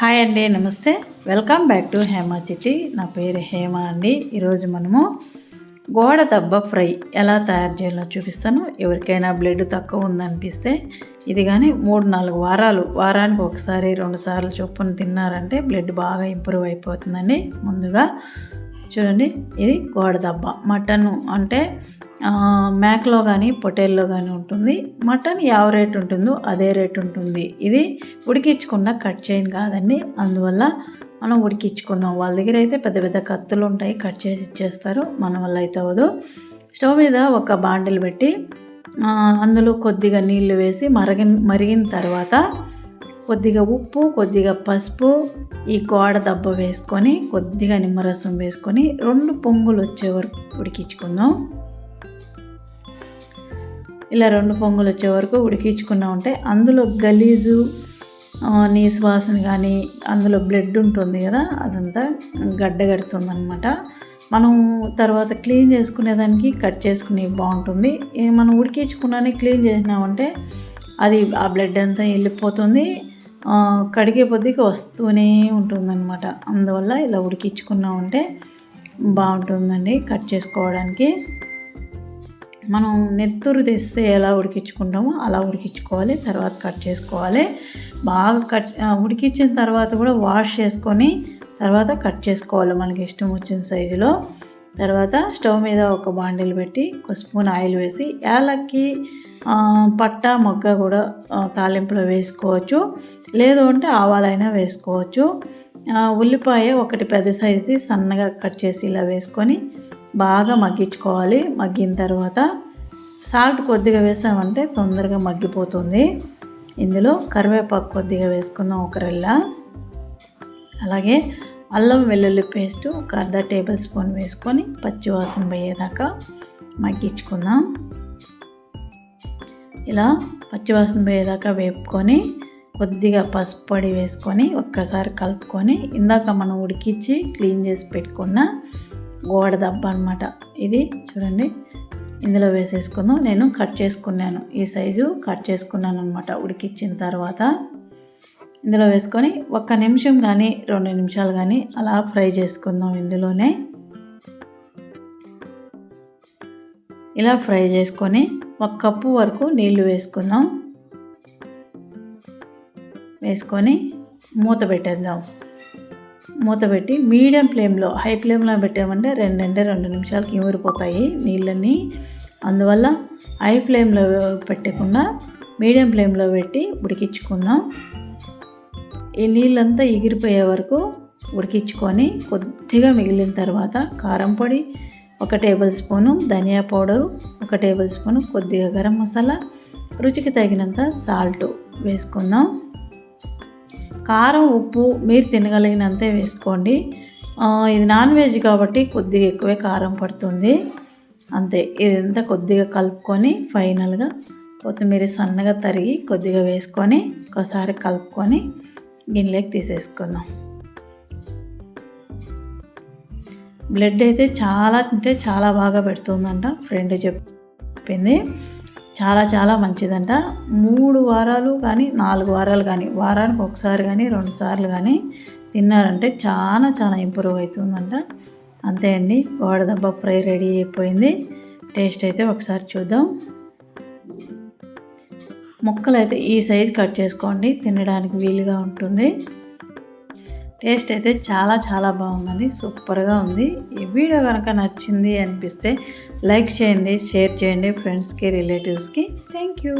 Hi అండి నమస్తే. Welcome back to Hema చిట్టి నా పేరు హేమ అండి. ఈరోజు మనము గోడ దబ్బ ఫ్రై ఎలా తయారు చేయాలో చూపిస్తాను. ఎవరికైనా బ్లడ్ తక్కువ ఉందనిపిస్తే ఇది కానీ మూడు నాలుగు వారాలు వారానికి ఒకసారి రెండు సార్లు చొప్పున తిన్నారంటే బ్లడ్ బాగా ఇంప్రూవ్ అయిపోతుందండి. ముందుగా చూడండి ఇది గోడ దబ్బ. మటన్ అంటే మేకలో కానీ పొటేల్లో కానీ ఉంటుంది. మటన్ యావ రేట్ ఉంటుందో అదే రేట్ ఉంటుంది. ఇది ఉడికించకుండా కట్ చేయను కాదండి. అందువల్ల మనం ఉడికించుకుందాం వాళ్ళ దగ్గర అయితే పెద్ద పెద్ద కత్తులు ఉంటాయి. కట్ చేసి ఇచ్చేస్తారు. మన వల్ల అయితే అవ్వదు. స్టవ్ మీద ఒక బాండిల్ పెట్టి అందులో కొద్దిగా నీళ్ళు వేసి మరగిన మరిగిన తర్వాత కొద్దిగా ఉప్పు కొద్దిగా పసుపు ఈ గోడ దెబ్బ వేసుకొని కొద్దిగా నిమ్మరసం వేసుకొని రెండు పొంగులు వచ్చే వరకు ఉడికించుకుందాం. ఇలా రెండు పొంగులు వచ్చే వరకు ఉడికించుకున్నా ఉంటే అందులో గలీజు నీ వాసన కానీ అందులో బ్లడ్ ఉంటుంది కదా అదంతా గడ్డ కడుతుంది అనమాట మనం తర్వాత క్లీన్ చేసుకునేదానికి కట్ చేసుకునే బాగుంటుంది. ఏ మనం ఉడికించుకున్నానే క్లీన్ చేసినామంటే అది ఆ బ్లడ్ అంతా వెళ్ళిపోతుంది. కడిగే పొద్దుకి వస్తూనే ఉంటుందన్నమాట. అందువల్ల ఇలా ఉడికించుకున్నామంటే బాగుంటుందండి కట్ చేసుకోవడానికి. మనం నెత్తురు తెస్తే ఎలా ఉడికించుకుంటామో అలా ఉడికించుకోవాలి తర్వాత కట్ చేసుకోవాలి. బాగా కట్ ఉడికించిన తర్వాత కూడా వాష్ చేసుకొని తర్వాత కట్ చేసుకోవాలి మనకి ఇష్టం వచ్చిన సైజులో. తర్వాత స్టవ్ మీద ఒక బాండిల్ పెట్టి ఒక స్పూన్ ఆయిల్ వేసి యాలక్కి పట్ట మొగ్గ కూడా తాలింపులో వేసుకోవచ్చు. లేదు అంటే ఆవాలైనా వేసుకోవచ్చు. ఉల్లిపాయ ఒకటి పెద్ద సైజుది సన్నగా కట్ చేసి ఇలా వేసుకొని బాగా మగ్గించుకోవాలి. మగ్గిన తర్వాత సాల్ట్ కొద్దిగా వేసామంటే తొందరగా మగ్గిపోతుంది. ఇందులో కరివేపాకు కొద్దిగా వేసుకుందాం ఒక అలాగే అల్లం వెల్లుల్లి పేస్ట్ ఒక అర్ధ టేబుల్ స్పూన్ వేసుకొని పచ్చివాసన పోయేదాకా మగ్గించుకుందాం. ఇలా పచ్చివాసన పోయేదాకా వేపుకొని కొద్దిగా పసుపు పొడి వేసుకొని ఒక్కసారి కలుపుకొని ఇందాక మనం ఉడికించి క్లీన్ చేసి పెట్టుకున్న గోడ దెబ్బ అనమాట ఇది చూడండి. ఇందులో వేసేసుకుందాం. నేను కట్ చేసుకున్నాను. ఈ సైజు కట్ చేసుకున్నాను అనమాట ఉడికిచ్చిన తర్వాత ఇందులో వేసుకొని ఒక్క నిమిషం కానీ రెండు నిమిషాలు కానీ అలా ఫ్రై చేసుకుందాం ఇందులోనే. ఇలా ఫ్రై చేసుకొని ఒక కప్పు వరకు నీళ్ళు వేసుకుందాం. వేసుకొని మూత పెట్టేద్దాం. మూత పెట్టి మీడియం ఫ్లేమ్లో హై ఫ్లేమ్లో పెట్టామంటే రెండంటే రెండు నిమిషాలకి ఇమిరిపోతాయి నీళ్ళన్నీ. అందువల్ల హై ఫ్లేమ్లో పెట్టకుండా మీడియం ఫ్లేమ్లో పెట్టి ఉడికించుకుందాం. ఈ నీళ్ళంతా ఎగిరిపోయే వరకు ఉడికించుకొని కొద్దిగా మిగిలిన తర్వాత కారం పొడి ఒక టేబుల్ స్పూను ధనియా పౌడర్ ఒక టేబుల్ స్పూను కొద్దిగా గరం మసాలా రుచికి తగినంత సాల్ట్ వేసుకుందాం. కారం ఉప్పు మీరు తినగలిగినంతే వేసుకోండి. ఇది నాన్ వెజ్ కాబట్టి కొద్దిగా ఎక్కువే కారం పడుతుంది. అంతే ఇదంతా కొద్దిగా కలుపుకొని ఫైనల్గా కొత్తిమీర సన్నగా తరిగి కొద్దిగా వేసుకొని ఒకసారి కలుపుకొని గిన్నెలోకి తీసేసుకుందాం. బ్లడ్ అయితే చాలా అంటే చాలా బాగా పెడుతుందంట. ఫ్రెండ్ చెప్పింది. చాలా చాలా మంచిదంట. మూడు వారాలు కానీ నాలుగు వారాలు కానీ వారానికి ఒకసారి కానీ రెండు సార్లు కానీ తిన్నారంటే చాలా చాలా ఇంప్రూవ్ అవుతుందంట. అంతే అండి. గోడదబ్బ ఫ్రై రెడీ అయిపోయింది. టేస్ట్ అయితే ఒకసారి చూద్దాం. ముక్కలు అయితే ఈ సైజ్ కట్ చేసుకోండి. తినడానికి వీలుగా ఉంటుంది. టేస్ట్ అయితే చాలా చాలా బాగుందండి. సూపర్గా ఉంది. ఈ వీడియో కనుక నచ్చింది అనిపిస్తే లైక్ చేయండి షేర్ చేయండి ఫ్రెండ్స్కి రిలేటివ్స్కి. Thank you